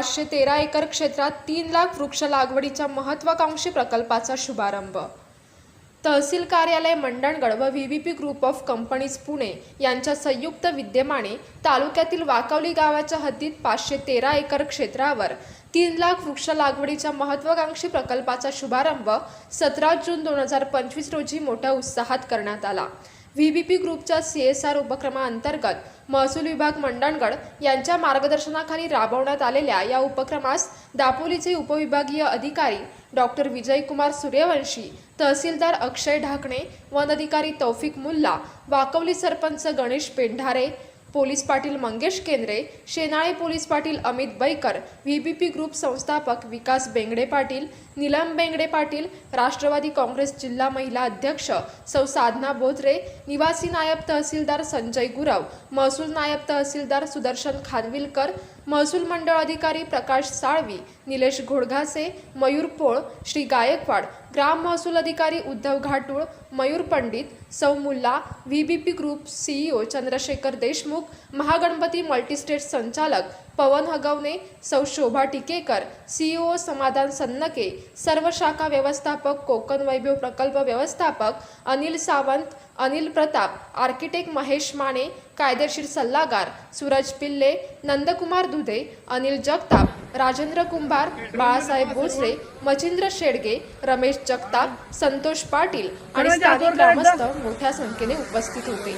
पाचशे तेरा एकर क्षेत्रात तीन लाख वृक्ष लागवडीच्या महत्वाकांक्षी प्रकल्पाचा शुभारंभ. तहसील कार्यालय मंडणगड व V V P group of companies Pune यांच्या संयुक्त विद्यमाने तालुक्यातील वाकवली गावाच्या हद्दीत पाचशे तेरा एकर क्षेत्रावर तीन लाख वृक्ष लागवडीच्या महत्वाकांक्षी प्रकल्पाचा शुभारंभ सतरा जून दोन हजार पंचवीस रोजी मोठ्या उत्साहात करण्यात आला. व्ही बी पी ग्रुपच्या सी एस आर उपक्रमाअंतर्गत महसूल विभाग मंडणगड यांच्या मार्गदर्शनाखाली राबवण्यात आलेल्या या उपक्रमास दापोलीचे उपविभागीय अधिकारी डॉक्टर विजयकुमार सूर्यवंशी तहसीलदार अक्षय ढाकणे वन अधिकारी Taufiq Mulla Wakavali sarpanch Ganesh Pendhare police patil Mangesh Kendre Shenale police patil Amit Baikar VBP group संस्थापक विकास बेंगडे पाटील नीलम बेंगडे पाटील राष्ट्रवादी काँग्रेस जिल्हा महिला अध्यक्ष सौ साधना बोधरे निवासी नायब तहसीलदार संजय गुरव महसूल नायब तहसीलदार सुदर्शन खानविलकर महसूल मंडळ अधिकारी प्रकाश साळवी निलेश घोडघासे मयूर पोळ श्री गायकवाड ग्राम महसूल अधिकारी उद्धव घाटूळ मयूर पंडित सौ Mulla V B P group CEO Chandrashekhar Deshmukh Mahaganpati multistate संचालक पवन हगवणे सौ शोभा टिकेकर सीईओ समाधान सन्नके सर्व शाखा व्यवस्थापक कोकण वैभव प्रकल्प व्यवस्थापक अनिल सावंत अनिल प्रताप आर्किटेक्ट महेश माने कायदेशीर सल्लागार सूरज पिल्ले नंदकुमार दुधे अनिल जगताप राजेंद्र कुंभार बाळासाहेब भोसले मचिंद्र शेडगे रमेश जगताप संतोष पाटील आणि स्थानिक ग्रामस्थ मोठ्या संख्येने उपस्थित होते.